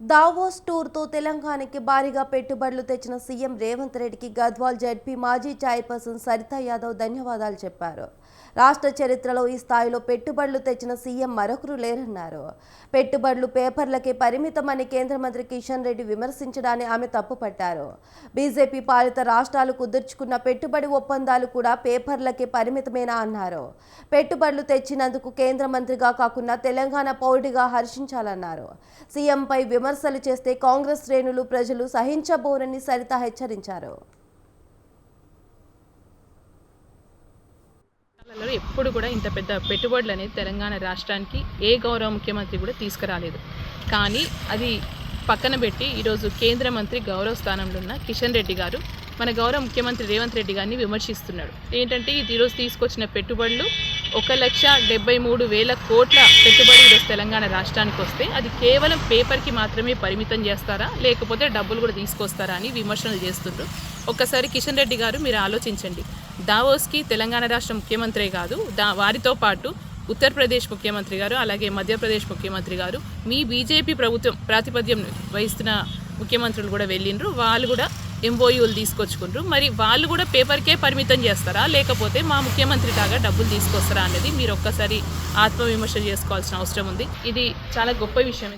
Davos టూర్తో తెలంగాణకి భారీగా పెట్టుబడులు తెచ్చిన సీఎం రేవంత్ రెడ్డికి గద్వాల్ జడ్పీ మాజీ చైర్పర్సన్ సరితా యాదవ్ ధన్యవాదాలు చెప్పారు. రాష్ట్ర చరిత్రలో ఈ స్థాయిలో పెట్టుబడులు తెచ్చిన సీఎం మరొకరు లేరన్నారు. పెట్టుబడులు పేపర్లకే పరిమితమని కేంద్ర మంత్రి కిషన్ రెడ్డి విమర్శించడాన్ని ఆమె తప్పుపట్టారు. బీజేపీ పాలిత రాష్ట్రాలు కుదుర్చుకున్న పెట్టుబడి ఒప్పందాలు కూడా పేపర్లకే పరిమితమేనా అన్నారు. పెట్టుబడులు తెచ్చినందుకు కేంద్ర మంత్రిగా కాకుండా తెలంగాణ పౌరుడిగా హర్షించాలన్నారు. సీఎంపై విమర్శలు చేస్తే కాంగ్రెస్ శ్రేణులు ప్రజలు సహించబోరని సరిత హెచ్చరించారు. ఎప్పుడు కూడా ఇంత పెద్ద పెట్టుబడులు అనేది తెలంగాణ రాష్ట్రానికి ఏ గౌరవ ముఖ్యమంత్రి కూడా తీసుకురాలేదు. కానీ అది పక్కన పెట్టి ఈరోజు కేంద్ర మంత్రి గౌరవ స్థానంలో ఉన్న కిషన్ రెడ్డి గారు మన గౌరవ ముఖ్యమంత్రి రేవంత్ రెడ్డి గారిని విమర్శిస్తున్నాడు. ఏంటంటే ఇది ఈరోజు తీసుకొచ్చిన పెట్టుబడులు ఒక లక్ష డెబ్బై మూడు వేల కోట్ల పెట్టుబడి ఈరోజు తెలంగాణ రాష్ట్రానికి వస్తే అది కేవలం పేపర్కి మాత్రమే పరిమితం చేస్తారా? లేకపోతే డబ్బులు కూడా తీసుకొస్తారా అని విమర్శలు చేస్తుండ్రు. ఒక్కసారి కిషన్ రెడ్డి గారు మీరు ఆలోచించండి. దావోస్కి తెలంగాణ రాష్ట్ర ముఖ్యమంత్రే కాదు దా వారితో పాటు ఉత్తరప్రదేశ్ ముఖ్యమంత్రి గారు అలాగే మధ్యప్రదేశ్ ముఖ్యమంత్రి గారు మీ బీజేపీ ప్రభుత్వం ప్రాతిపద్యం వహిస్తున్న ముఖ్యమంత్రులు కూడా వెళ్ళిండ్రు. వాళ్ళు కూడా ఎంఓయూలు తీసుకొచ్చుకుంటారు మరి వాళ్ళు కూడా పేపర్కే పరిమితం చేస్తారా? లేకపోతే మా ముఖ్యమంత్రి లాగా డబ్బులు తీసుకొస్తారా అనేది మీరు ఒక్కసారి ఆత్మవిమర్శ చేసుకోవాల్సిన అవసరం ఉంది. ఇది చాలా గొప్ప విషయం